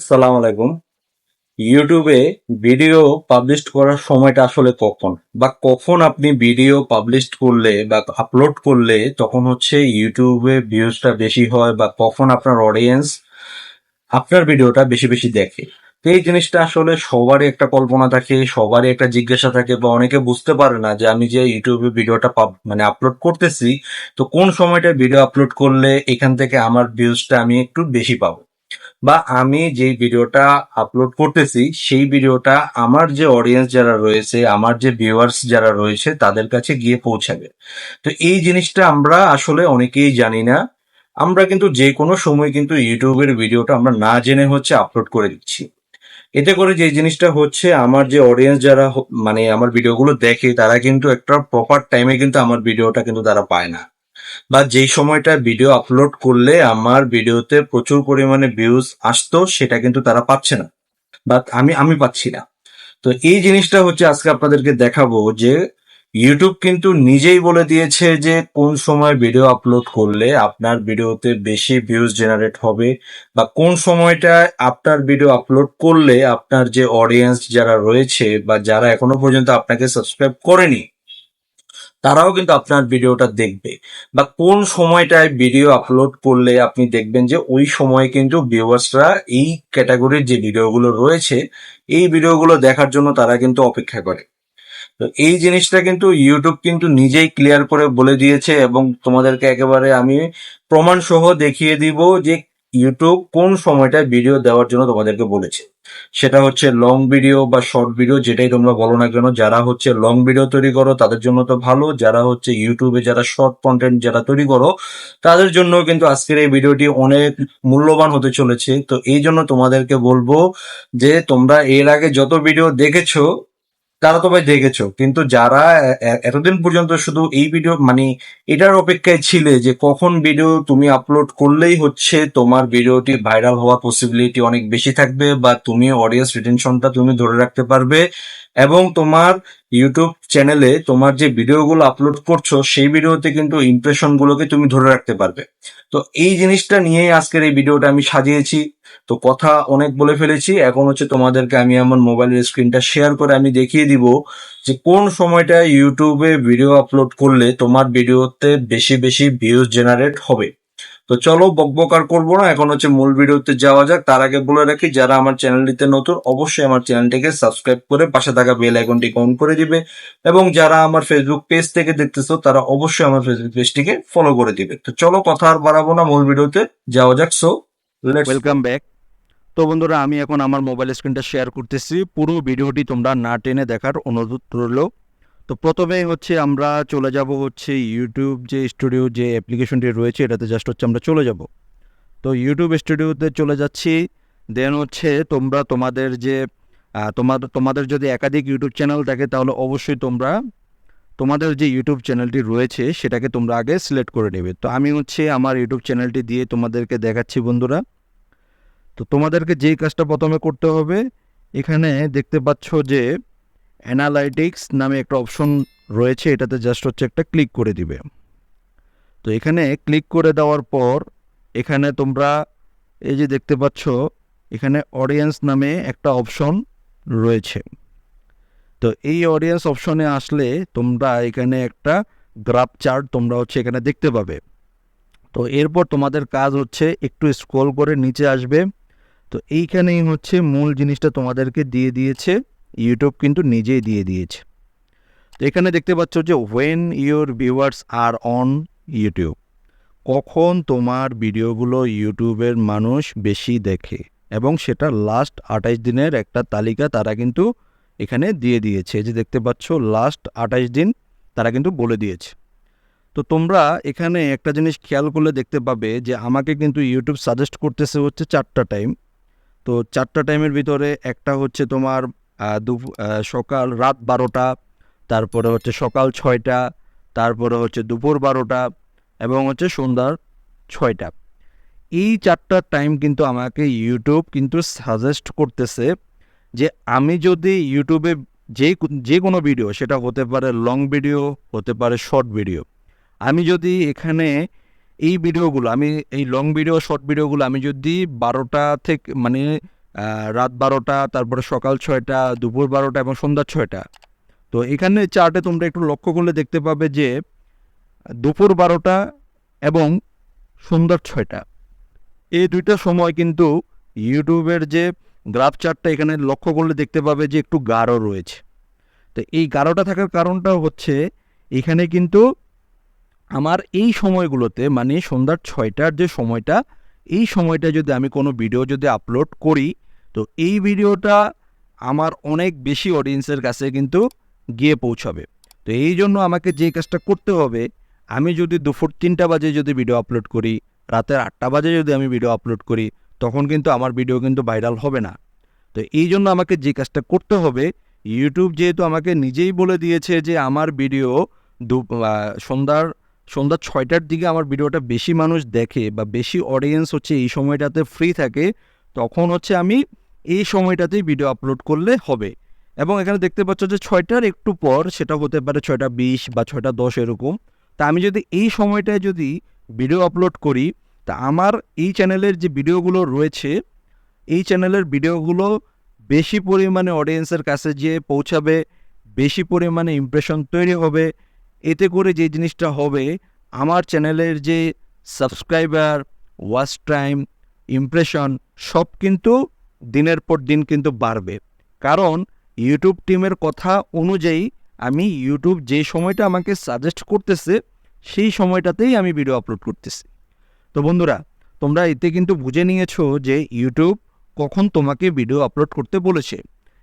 আসসালামু আলাইকুম। ইউটিউবে ভিডিও পাবলিশ করার সময়টা আসলে কখন? বা কখন আপনি ভিডিও পাবলিশ করলে বা আপলোড করলে তখন হচ্ছে ইউটিউবে ভিউজটা বেশি হয় বা কখন আপনার অডিয়েন্স আপনার ভিডিওটা বেশি বেশি দেখে? এই জিনিসটা আসলে সবারই একটা কল্পনা থাকে, সবারই একটা জিজ্ঞাসা থাকে বা অনেকে বুঝতে পারে না যে আমি যে ইউটিউবে ভিডিওটা মানে আপলোড করতেছি, তো কোন সময়টা ভিডিও আপলোড করলে এখান থেকে আমার ভিউজটা আমি একটু বেশি পাবো? বা আমি যে ভিডিওটা আপলোড করতেছি, সেই ভিডিওটা আমার যে অডিয়েন্স যারা রয়েছে, আমার যে ভিউয়ার্স যারা রয়েছে, তাদের কাছে গিয়ে পৌঁছাবে। তো এই জিনিসটা আমরা আসলে অনেকেই জানি না। আমরা কিন্তু যে কোনো সময় কিন্তু ইউটিউবের ভিডিওটা আমরা না জেনে হচ্ছে আপলোড করে দিচ্ছি। এতে করে যে জিনিসটা হচ্ছে, আমার যে অডিয়েন্স যারা মানে আমার ভিডিওগুলো দেখে, তারা কিন্তু একটা প্রপার টাইমে কিন্তু আমার ভিডিওটা কিন্তু তারা পায় না। বা যেই সময়টা ভিডিও আপলোড করলে আমার ভিডিওতে প্রচুর পরিমাণে ভিউজ আসতো, সেটা কিন্তু তারা পাচ্ছে না। বা আমি আমি পাচ্ছি না। তো এই জিনিসটা হচ্ছে আজকে আপনাদেরকে দেখাবো যে ইউটিউব কিন্তু নিজেই বলে দিয়েছে যে কোন সময় ভিডিও আপলোড করলে আপনার ভিডিওতে বেশি ভিউজ জেনারেট হবে বা কোন সময়টা আপনার ভিডিও আপলোড করলে আপনার যে অডিয়েন্স যারা রয়েছে বা যারা এখনও পর্যন্ত আপনাকে সাবস্ক্রাইব করেনি তারাও কিন্তু আপনার ভিডিওটা দেখবে। বা কোন সময়টায় ভিডিও আপলোড করলে আপনি দেখবেন যে ওই সময় কিন্তু ভিউয়ার্সরা এই ক্যাটাগরির যে ভিডিওগুলো রয়েছে, এই ভিডিওগুলো দেখার জন্য তারা কিন্তু অপেক্ষা করে। তো এই জিনিসটা কিন্তু ইউটিউব কিন্তু নিজেই ক্লিয়ার করে বলে দিয়েছে এবং তোমাদেরকে একেবারে আমি প্রমাণ সহ দেখিয়ে দিব যে ইউটিউব কোন সময়টায় ভিডিও দেওয়ার জন্য তোমাদেরকে বলেছে। সেটা হচ্ছে লং ভিডিও বা শর্ট ভিডিও যেটাই তোমরা বলো না কেন, যারা হচ্ছে লং ভিডিও তৈরি করো, তাদের জন্য তো ভালো। যারা হচ্ছে ইউটিউবে যারা শর্ট কন্টেন্ট যারা তৈরি করো, তাদের জন্য কিন্তু আজকের এই ভিডিওটি অনেক মূল্যবান হতে চলেছে। তো এই জন্য তোমাদেরকে বলব যে তোমরা এর আগে যত ভিডিও দেখেছ তারা তো ভাই দেখেছ। কিন্তু যারা এতদিন পর্যন্ত শুধু এই ভিডিও মানে এটার অপেক্ষায় ছিলে যে কখন ভিডিও তুমি আপলোড করলেই হচ্ছে তোমার ভিডিওটি ভাইরাল হওয়ার পসিবিলিটি অনেক বেশি থাকবে বা তুমি অডিয়েন্স রিটেনশনটা তুমি ধরে রাখতে পারবে। এবং তোমার ইউটিউব চ্যানেলে তোমার যে ভিডিওগুলো আপলোড করছ, সেই ভিডিওতে কিন্তু ইমপ্রেশন গুলোকে তুমি ধরে রাখতে পারবে। তো এই জিনিসটা নিয়েই আজকের এই ভিডিওটা আমি সাজিয়েছি। তো কথা অনেক বলে ফেলেছি। এখন হচ্ছে তোমাদেরকে আমি আমার মোবাইলের স্ক্রিনটা শেয়ার করে আমি দেখিয়ে দিব যে কোন সময়টা ইউটিউবে ভিডিও আপলোড করলে তোমার ভিডিওতে বেশি বেশি ভিউজ জেনারেট হবে। তো চলো বকবক আর করব না, এখন হচ্ছে মূল ভিডিওতে যাওয়া যাক। তার আগে বলে রাখি, যারা আমার চ্যানেলটিতে নতুন, অবশ্যই আমার চ্যানেলটিকে সাবস্ক্রাইব করে পাশে থাকা বেল আইকনটি অন করে দিবে। এবং যারা আমার ফেসবুক পেজ থেকে দেখতেছো, তারা অবশ্যই আমার ফেসবুক পেজটিকে ফলো করে দিবে। তো চলো কথা আর বাড়াবো না, মূল ভিডিওতে যাওয়া যাক। সো ওয়েলকাম ব্যাক তো বন্ধুরা, আমি এখন আমার মোবাইল স্ক্রিনটা শেয়ার করতেছি। পুরো ভিডিওটি তোমরা না টেনে দেখার অনুরোধ রইল। তো প্রথমে হচ্ছে আমরা চলে যাব হচ্ছে ইউটিউব যে স্টুডিও যে অ্যাপ্লিকেশনটি রয়েছে, এটাতে জাস্ট হচ্ছে আমরা চলে যাব। তো ইউটিউব স্টুডিওতে চলে যাচ্ছি। দেন হচ্ছে তোমরা তোমাদের যে তোমাদের তোমাদের যদি একাধিক ইউটিউব চ্যানেল থাকে, তাহলে অবশ্যই তোমরা তোমাদের যে ইউটিউব চ্যানেলটি রয়েছে, সেটাকে তোমরা আগে সিলেক্ট করে নেবে। তো আমি হচ্ছে আমার ইউটিউব চ্যানেলটি দিয়ে তোমাদেরকে দেখাচ্ছি বন্ধুরা। তো তোমাদেরকে যেই কাজটা প্রথমে করতে হবে, এখানে দেখতে পাচ্ছ যে অ্যানালাইটিক্স নামে একটা অপশন রয়েছে, এটাতে জাস্ট হচ্ছে একটা ক্লিক করে দিবে। তো এখানে ক্লিক করে দেওয়ার পর এখানে তোমরা এই যে দেখতে পাচ্ছ, এখানে অডিয়েন্স নামে একটা অপশন রয়েছে। তো এই অডিয়েন্স অপশনে আসলে তোমরা এখানে একটা গ্রাফ চার্ট তোমরা হচ্ছে এখানে দেখতে পাবে। তো এরপর তোমাদের কাজ হচ্ছে একটু স্ক্রল করে নিচে আসবে। তো এইখানেই হচ্ছে মূল জিনিসটা তোমাদেরকে দিয়ে দিয়েছে। ইউটিউব কিন্তু নিজেই দিয়ে দিয়েছে। তো এখানে দেখতে পাচ্ছ যে when your viewers are on YouTube কখন তোমার ভিডিওগুলো ইউটিউবের মানুষ বেশি দেখে এবং সেটা লাস্ট আঠাইশ দিনের একটা তালিকা তারা কিন্তু এখানে দিয়ে দিয়েছে। যে দেখতে পাচ্ছ লাস্ট আঠাইশ দিন তারা কিন্তু বলে দিয়েছে। তো তোমরা এখানে একটা জিনিস খেয়াল করলে দেখতে পাবে যে আমাকে কিন্তু ইউটিউব সাজেস্ট করতেছে হচ্ছে চারটা টাইম তো চারটা টাইমের ভিতরে একটা হচ্ছে তোমার সকাল রাত বারোটা, তারপরে হচ্ছে সকাল ছয়টা, তারপরে হচ্ছে দুপুর বারোটা এবং হচ্ছে সন্ধ্যার ছয়টা। এই চারটা টাইম কিন্তু আমাকে ইউটিউব কিন্তু সাজেস্ট করতেছে যে আমি যদি ইউটিউবে যে যে কোনো ভিডিও সেটা হতে পারে লং ভিডিও হতে পারে শর্ট ভিডিও আমি যদি এখানে এই ভিডিওগুলো আমি এই লং ভিডিও শর্ট ভিডিওগুলো আমি যদি বারোটা থেকে মানে রাত বারোটা, তারপরে সকাল ছয়টা, দুপুর বারোটা এবং সন্ধ্যা ছয়টা। তো এখানে চার্টে তোমরা একটু লক্ষ্য করলে দেখতে পাবে যে দুপুর বারোটা এবং সন্ধ্যার ছয়টা। এই দুইটা সময় কিন্তু ইউটিউবের যে গ্রাফ চার্টটা এখানে লক্ষ্য করলে দেখতে পাবে যে একটু গাঢ় রয়েছে। তো এই গাঢ়টা থাকার কারণটা হচ্ছে এখানে কিন্তু আমার এই সময়গুলোতে মানে সন্ধ্যার ছয়টার যে সময়টা এই সময়টা যদি আমি কোনো ভিডিও যদি আপলোড করি, তো এই ভিডিওটা আমার অনেক বেশি অডিয়েন্সের কাছে কিন্তু গিয়ে পৌঁছাবে। তো এই জন্য আমাকে যে কাজটা করতে হবে, আমি যদি দুপুর তিনটা বাজে যদি ভিডিও আপলোড করি, রাতের আটটা বাজে যদি আমি ভিডিও আপলোড করি, তখন কিন্তু আমার ভিডিও কিন্তু ভাইরাল হবে না। তো এই জন্য আমাকে যে কাজটা করতে হবে ইউটিউব যেহেতু আমাকে নিজেই বলে দিয়েছে যে আমার ভিডিও দু সন্ধ্যার সন্ধ্যা ছয়টার দিকে আমার ভিডিওটা বেশি মানুষ দেখে বা বেশি অডিয়েন্স হচ্ছে এই সময়টাতে ফ্রি থাকে, তখন হচ্ছে আমি এই সময়টাতেই ভিডিও আপলোড করলে হবে। এবং এখানে দেখতে পাচ্ছ যে ছয়টার একটু পর সেটা হতে পারে ছয়টা বিশ বা ছয়টা দশ এরকম। তা আমি যদি এই সময়টায় যদি ভিডিও আপলোড করি, তা আমার এই চ্যানেলের যে ভিডিওগুলো রয়েছে, এই চ্যানেলের ভিডিওগুলো বেশি পরিমাণে অডিয়েন্সের কাছে যেয়ে পৌঁছাবে, বেশি পরিমাণে ইমপ্রেশন তৈরি হবে এতে করে যে জিনিসটা হবে, আমার চ্যানেলের যে সাবস্ক্রাইবার, ওয়াচ টাইম, ইমপ্রেশন, সব কিন্তু দিনের পর দিন কিন্তু বাড়বে। কারণ ইউটিউব টিমের কথা অনুযায়ী আমি ইউটিউব যে সময়টা আমাকে সাজেস্ট করতেছে, সেই সময়টাতেই আমি ভিডিও আপলোড করতেছি। তো বন্ধুরা, তোমরা এতে কিন্তু বুঝে নিয়েছো যে ইউটিউব কখন তোমাকে ভিডিও আপলোড করতে বলেছে।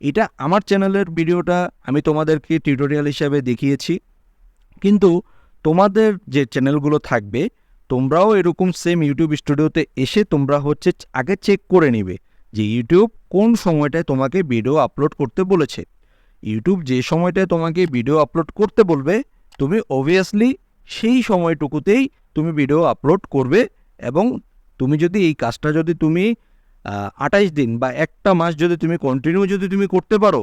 এটা আমার চ্যানেলের ভিডিওটা আমি তোমাদেরকে টিউটোরিয়াল হিসাবে দেখিয়েছি। কিন্তু তোমাদের যে চ্যানেলগুলো থাকবে, তোমরাও এরকম সেম ইউটিউব স্টুডিওতে এসে তোমরা হচ্ছে আগে চেক করে নিবে যে ইউটিউব কোন সময়টায় তোমাকে ভিডিও আপলোড করতে বলেছে। ইউটিউব যে সময়টায় তোমাকে ভিডিও আপলোড করতে বলবে, তুমি অবভিয়াসলি সেই সময়টুকুতেই তুমি ভিডিও আপলোড করবে এবং তুমি যদি এই কাজটা যদি তুমি আঠাইশ দিন বা একটা মাস যদি তুমি কন্টিনিউ যদি তুমি করতে পারো,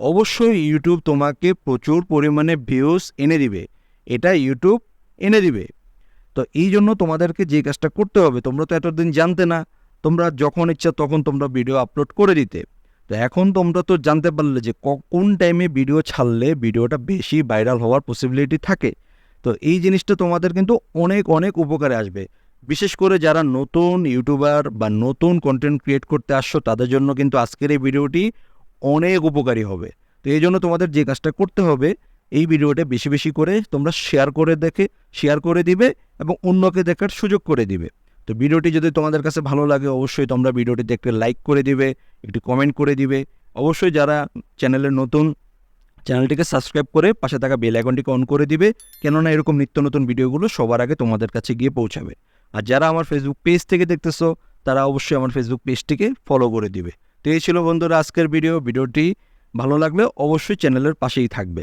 অবশ্যই ইউটিউব তোমাকে প্রচুর পরিমাণে ভিউজ এনে দিবে। এটা ইউটিউব এনে দিবে। তো এই জন্য তোমাদেরকে যে কাজটা করতে হবে, তোমরা তো এতদিন জানতে না, তোমরা যখন ইচ্ছা তখন তোমরা ভিডিও আপলোড করে দিতে। তো এখন তোমরা তো জানতে পারলে যে কোন টাইমে ভিডিও ছাড়লে ভিডিওটা বেশি ভাইরাল হওয়ার পসিবিলিটি থাকে। তো এই জিনিসটা তোমাদের কিন্তু অনেক অনেক উপকারে আসবে। বিশেষ করে যারা নতুন ইউটিউবার বা নতুন কন্টেন্ট ক্রিয়েট করতে আসছো, তাদের জন্য কিন্তু আজকের এই ভিডিওটি অনেক উপকারী হবে। তো এই জন্য তোমাদের যে কাজটা করতে হবে এই ভিডিওটা বেশি বেশি করে তোমরা শেয়ার করে দেখে শেয়ার করে দিবে এবং অন্যকে দেখার সুযোগ করে দিবে। তো ভিডিওটি যদি তোমাদের কাছে ভালো লাগে, অবশ্যই তোমরা ভিডিওটিতে একটি লাইক করে দিবে, একটি কমেন্ট করে দিবে। অবশ্যই যারা চ্যানেলের নতুন চ্যানেলটিকে সাবস্ক্রাইব করে পাশে থাকা বেল আইকনটিকে অন করে দিবে, কেননা এরকম নিত্য নতুন ভিডিওগুলো সবার আগে তোমাদের কাছে গিয়ে পৌঁছাবে। আর যারা আমার ফেসবুক পেজ থেকে দেখতেছো, তারা অবশ্যই আমার ফেসবুক পেজটিকে ফলো করে দিবে। তো এই ছিল বন্ধুরা আজকের ভিডিও ভিডিওটি ভালো লাগলে অবশ্যই চ্যানেলের পাশেই থাকবে।